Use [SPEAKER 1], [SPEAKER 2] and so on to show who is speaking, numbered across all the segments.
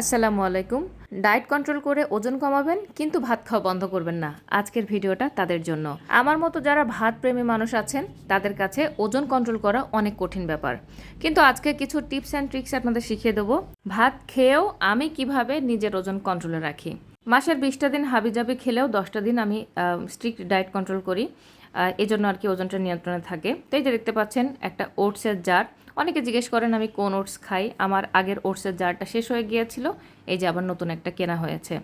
[SPEAKER 1] আসসালামু আলাইকুম। Diet control করে ওজন কমাবেন, কিন্তু ভাত খাওয়া বন্ধ করবেন না। আজকের ভিডিওটা তাদের জন্য। আমার মতো যারা ভাত প্রেমী মানুষ আছেন, তাদের কাছে ওজন কন্ট্রোল করা অনেক কঠিন ব্যাপার। কিন্তু আজকে কিছু টিপস অ্যান্ড ট্রিক্স আপনাদের শিখিয়ে দেবো। ভাত খেয়েও আমি কীভাবে নিজের ওজন কন্ট্রোলে রাখি? মাসের বিশটা দিন হাবিজাবি খেলেও দশটা দিন আমি স্ট্রিক্ট ডায়েট কন্ট্রোল করি। এই জন্য আর কি ওজনটা নিয়ন্ত্রণে থাকে। তো এই যে দেখতে পাচ্ছেন, একটা ওটসের জার। অনেকে জিজ্ঞেস করেন, আমি কোন ওটস খাই? আমার আগের ওটসের জারটা শেষ হয়ে গিয়েছিল, এই যে আবার নতুন একটা কেনা হয়েছে।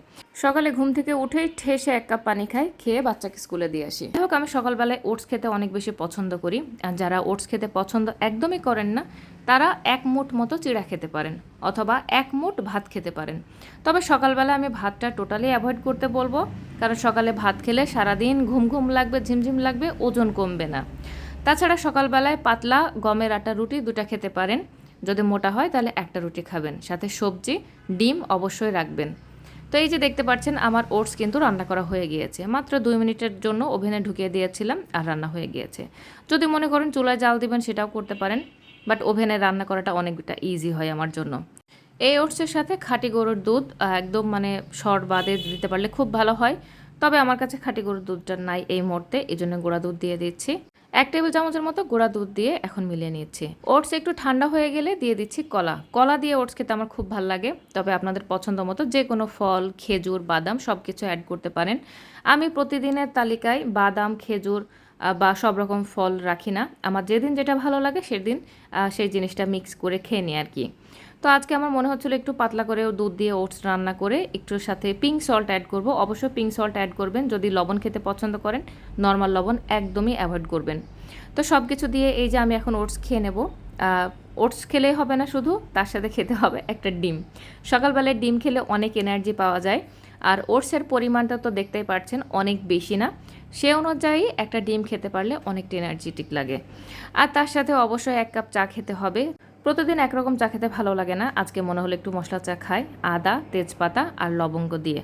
[SPEAKER 1] সকালে ঘুম থেকে উঠেই ঠেসে এক কাপ পানি খাই, খেয়ে বাচ্চাকে স্কুলে দিয়ে আসি। যাই হোক, আমি সকালবেলায় ওটস খেতে অনেক বেশি পছন্দ করি। আর যারা ওটস খেতে পছন্দ একদমই করেন না, তারা এক মুঠ মতো চিড়া খেতে পারেন, অথবা এক মুঠ ভাত খেতে পারেন। তবে সকালবেলা আমি ভাতটা টোটালি অ্যাভয়েড করতে বলব। কারণ সকালে ভাত খেলে সারাদিন ঘুম ঘুম লাগবে ঝিমঝিম লাগবে, ওজন কমবে না। তাছাড়া সকালবেলায় পাতলা গমের আটা রুটি দুটা খেতে পারেন। যদি মোটা হয় তাহলে একটা রুটি খাবেন। সাথে সবজি, ডিম অবশ্যই রাখবেন। তো এই যে দেখতে পাচ্ছেন, আমার ওটস কিন্তু রান্না করা হয়ে গিয়েছে। মাত্র দুই মিনিটের জন্য ওভেনে ঢুকিয়ে দিয়েছিলাম আর রান্না হয়ে গিয়েছে। যদি মনে করেন চুলায় জাল দিবেন সেটাও করতে পারেন। বাট ওভেনে রান্না করাটা অনেকটা ইজি হয় আমার জন্য। এই ওটসের সাথে খাঁটি গরুর দুধ একদম মানে শর্ট বাদে দিতে পারলে খুব ভালো হয়। তবে আমার কাছে খাঁটি গরুর দুধটা নাই এই মুহূর্তে এই জন্য গোড়া দুধ দিয়ে দিচ্ছি। এক টেবিল চামচের মতো গোড়া দুধ দিয়ে এখন মিলিয়ে নিচ্ছি। ওটস একটু ঠান্ডা হয়ে গেলে দিয়ে দিচ্ছি কলা। কলা দিয়ে ওটস খেতে আমার খুব ভালো লাগে, তবে আপনাদের পছন্দ মতো যে কোনো ফল, খেজুর, বাদাম সব কিছু অ্যাড করতে পারেন। আমি প্রতিদিনের তালিকায় বাদাম, খেজুর বা সব রকম ফল রাখি না। আমার যেদিন যেটা ভালো লাগে সেদিন সেই জিনিসটা মিক্স করে খেয়ে নিই আর কি তো আজকে আমার মনে হচ্ছিল একটু পাতলা করে দুধ দিয়ে ওটস রান্না করে একটুর সাথে পিঙ্ক সল্ট অ্যাড করব। অবশ্যই পিঙ্ক সল্ট অ্যাড করবেন, যদি লবণ খেতে পছন্দ করেন নর্মাল লবণ একদমই অ্যাভয়েড করবেন। তো সব কিছু দিয়ে এই যে আমি এখন ওটস খেয়ে নেব। ওটস খেলেই হবে না শুধু, তার সাথে খেতে হবে একটা ডিম। সকালবেলায় ডিম খেলে অনেক এনার্জি পাওয়া যায়। আর ওটসের পরিমাণটা তো দেখতেই পাচ্ছেন অনেক বেশি না। সে অনুযায়ী একটা ডিম খেতে পারলে অনেকটা এনার্জেটিক লাগে। আর তার সাথে অবশ্যই এক কাপ চা খেতে হবে। প্রতিদিন একরকম চা খেতে ভালো লাগে না। আজকে মনে হলো একটু মশলা চা খাই, আদা, তেজপাতা আর লবঙ্গ দিয়ে।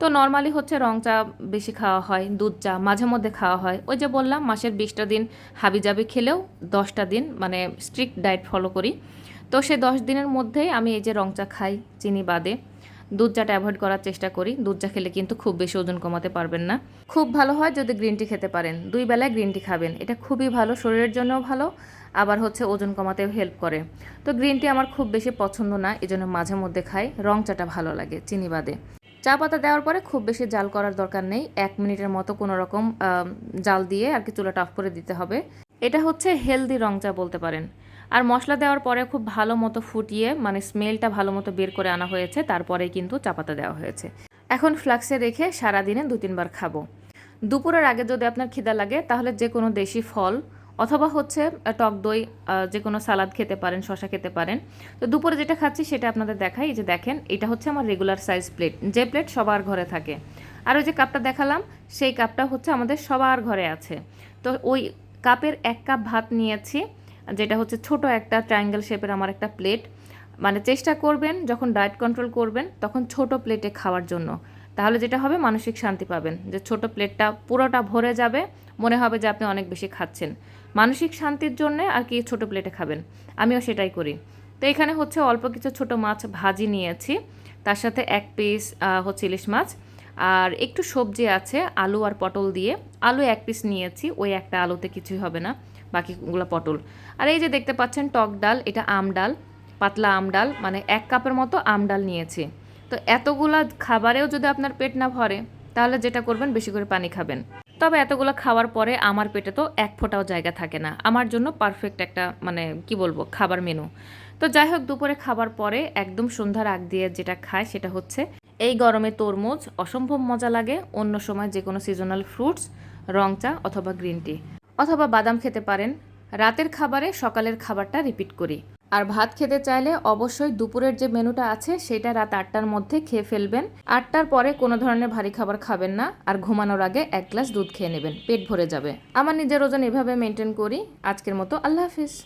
[SPEAKER 1] তো নর্মালি হচ্ছে রং চা বেশি খাওয়া হয়, দুধ চা মাঝে মধ্যে খাওয়া হয়। ওই যে বললাম, মাসের বিশটা দিন হাবি জাবি খেলেও দশটা দিন মানে স্ট্রিক্ট ডায়েট ফলো করি। তো সে দশ দিনের মধ্যেই আমি এই যে রং চা খাই, চিনি বাদে। দুধ চাটা অ্যাভয়েড করার চেষ্টা করি। দুধ চা খেলে কিন্তু খুব বেশি ওজন কমাতে পারবেন না। খুব ভালো হয় যদি গ্রিন টি খেতে পারেন। দুই বেলায় গ্রিন টি খাবেন। এটা খুবই ভালো, শরীরের জন্যও ভালো, আবার হচ্ছে ওজন কমাতেও হেল্প করে। তো গ্রিন টি আমার খুব বেশি পছন্দ না এই জন্য মাঝে মধ্যে খাই। রং চাটা ভালো লাগে, চিনি বাদে। চা পাতা দেওয়ার পরে খুব বেশি জাল করার দরকার নেই। এক মিনিটের মতো কোনো রকম জাল দিয়ে আর কি চুলাটা অফ করে দিতে হবে। এটা হচ্ছে হেলদি রং চা বলতে পারেন। আর মশলা দেওয়ার পরে খুব ভালো মতো ফুটিয়ে মানে স্মেলটা ভালো মতো বের করে আনা হয়েছে। তারপরে কিন্তু চাপাতা দেওয়া হয়েছে। এখন ফ্লাক্সে রেখে সারাদিনে দু, তিনবার খাব। দুপুরের আগে যদি আপনার খিদা লাগে, তাহলে যে কোনো দেশি ফল অথবা হচ্ছে টক দই যে কোনো সালাদ খেতে পারেন শশা খেতে পারেন। তো দুপুরে যেটা খাচ্ছি সেটা আপনাদের দেখাই। যে দেখেন, এটা হচ্ছে আমার রেগুলার সাইজ প্লেট যে প্লেট সবার ঘরে থাকে। আর ওই যে কাপটা দেখালাম, সেই কাপটা হচ্ছে আমাদের সবার ঘরে আছে। তো ওই কাপের এক কাপ ভাত নিয়েছি। যেটা হচ্ছে ছোট একটা ট্রায়াঙ্গেল শেপের আমার একটা প্লেট মানে চেষ্টা করবেন, যখন ডায়েট কন্ট্রোল করবেন, তখন ছোট প্লেটে খাওয়ার জন্য। তাহলে যেটা হবে, মানসিক শান্তি পাবেন। যে ছোট প্লেটটা পুরোটা ভরে যাবে, মনে হবে যে আপনি অনেক বেশি খাচ্ছেন। মানসিক শান্তির জন্য আর কি ছোট প্লেটে খাবেন। আমিও সেটাই করি। তো এখানে হচ্ছে অল্প কিছু ছোট মাছ ভাজি নিয়েছি। তার সাথে এক পিস হচ্ছে ইলিশ মাছ। আর একটু সবজি আছে, আলু আর পটল দিয়ে। আলু এক পিস নিয়েছি, ওই একটা আলুতে কিছুই হবে না। বাকিগুলো পটল। আর এই যে দেখতে পাচ্ছেন টক ডাল, এটা আম ডাল, পাতলা আম ডাল মানে এক কাপের মতো আম ডাল নিয়েছি। তো এতগুলা খাবারেও যদি আপনার পেট না ভরে, তাহলে যেটা করবেন, বেশি করে পানি খাবেন। তবে এতগুলো খাওয়ার পরে আমার পেটে তো এক ফোঁটাও জায়গা থাকে না। আমার জন্য পারফেক্ট একটা মানে কি বলব, খাবার মেনু তো যাই হোক, দুপুরে খাবার পরে একদম সন্ধ্যার আগ দিয়ে যেটা খায় সেটা হচ্ছে এই গরমে তরমুজ। অসম্ভব মজা লাগে। অন্য সময় যে কোনো সিজনাল ফ্রুটস রং চা অথবা গ্রিন টি অথবা বাদাম খেতে পারেন। রাতের খাবারে সকালের খাবারটা রিপিট করি। আর ভাত খেতে চাইলে অবশ্যই দুপুরের যে মেনুটা আছে, সেটা রাত আটটার মধ্যে খেয়ে ফেলবেন। আটটার পরে কোনো ধরনের ভারী খাবার খাবেন না। আর ঘুমানোর আগে এক গ্লাস দুধ খেয়ে নেবেন। পেট ভরে যাবে। আমার নিজের ওজন এভাবে মেনটেন করি। আজকের মতো আল্লাহ হাফিজ।